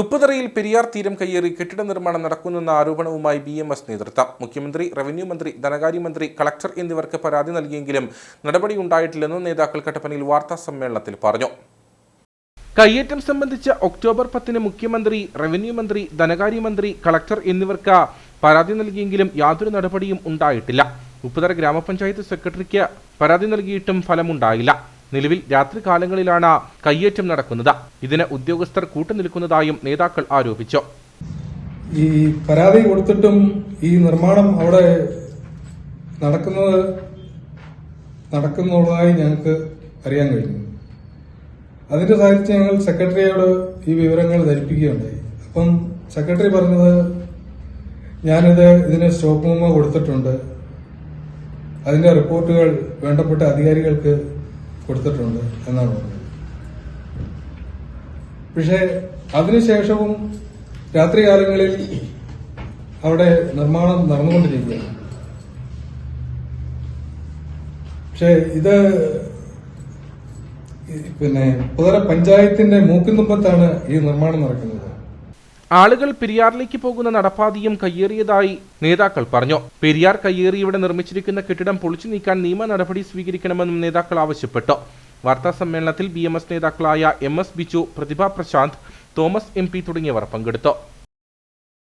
ഉപ്പുതറയിൽ പെരിയാർ തീരം കയ്യേറി കെട്ടിട നിർമ്മാണം നടക്കുന്നെന്ന ആരോപണവുമായി ബി എം എസ് നേതൃത്വം. മുഖ്യമന്ത്രി റവന്യൂ മന്ത്രി ധനകാര്യമന്ത്രി കളക്ടർ എന്നിവർക്ക് പരാതി നൽകിയെങ്കിലും നടപടി ഉണ്ടായിട്ടില്ലെന്ന് നേതാക്കൾ കട്ടപ്പനയിൽ വാർത്താ സമ്മേളനത്തിൽ പറഞ്ഞു. കയ്യേറ്റം സംബന്ധിച്ച ഒക്ടോബർ പത്തിന് മുഖ്യമന്ത്രി റവന്യൂ മന്ത്രി ധനകാര്യമന്ത്രി കളക്ടർ എന്നിവർക്ക് പരാതി നൽകിയെങ്കിലും യാതൊരു നടപടിയും ഉണ്ടായിട്ടില്ല. ഉപ്പുതറ ഗ്രാമപഞ്ചായത്ത് സെക്രട്ടറിക്ക് പരാതി നൽകിയിട്ടും ഫലമുണ്ടായില്ല. നിലവിൽ രാത്രികാലങ്ങളിലാണ് കയ്യേറ്റം നടക്കുന്നത്. ഇതിന് ഉദ്യോഗസ്ഥർ കൂട്ടുനിൽക്കുന്നതായും നേതാക്കൾ ആരോപിച്ചു. ഈ പരാതി കൊടുത്തിട്ടും ഈ നിർമ്മാണം അവിടെ നടക്കുന്നത് നടക്കുന്നുള്ളതായി ഞങ്ങൾക്ക് അറിയാൻ കഴിഞ്ഞു. അതിന്റെ സാഹചര്യത്തിൽ ഞങ്ങൾ സെക്രട്ടറിയോട് ഈ വിവരങ്ങൾ ധരിപ്പിക്കുകയുണ്ടായി. അപ്പം സെക്രട്ടറി പറഞ്ഞത് ഞാനിത് ഇതിന് സ്റ്റോപ്പ് മെമ്മോ കൊടുത്തിട്ടുണ്ട്. അതിന്റെ റിപ്പോർട്ടുകൾ വേണ്ടപ്പെട്ട അധികാരികൾക്ക് കൊടുത്തിട്ടുണ്ട് എന്നാണ് പറഞ്ഞത്. പക്ഷേ അതിനുശേഷവും രാത്രികാലങ്ങളിൽ അവിടെ നിർമ്മാണം നടന്നുകൊണ്ടിരിക്കുകയാണ്. പക്ഷേ ഇത് പിന്നെ പുതര പഞ്ചായത്തിന്റെ മൂക്കുന്നുമ്പത്താണ് ഈ നിർമ്മാണം നടക്കുന്നത്. ആളുകൾ പെരിയാറിലേക്ക് പോകുന്ന നടപ്പാതയും കയ്യേറിയതായി നേതാക്കൾ പറഞ്ഞു. പെരിയാർ കയ്യേറി ഇവിടെ നിർമ്മിച്ചിരിക്കുന്ന കെട്ടിടം പൊളിച്ചു നീക്കാൻ നിയമ നടപടി സ്വീകരിക്കണമെന്നും നേതാക്കൾ ആവശ്യപ്പെട്ടു. വാർത്താ സമ്മേളനത്തിൽ ബി നേതാക്കളായ M S Biju Prathibha Prashanth Thomas M തുടങ്ങിയവർ പങ്കെടുത്തു.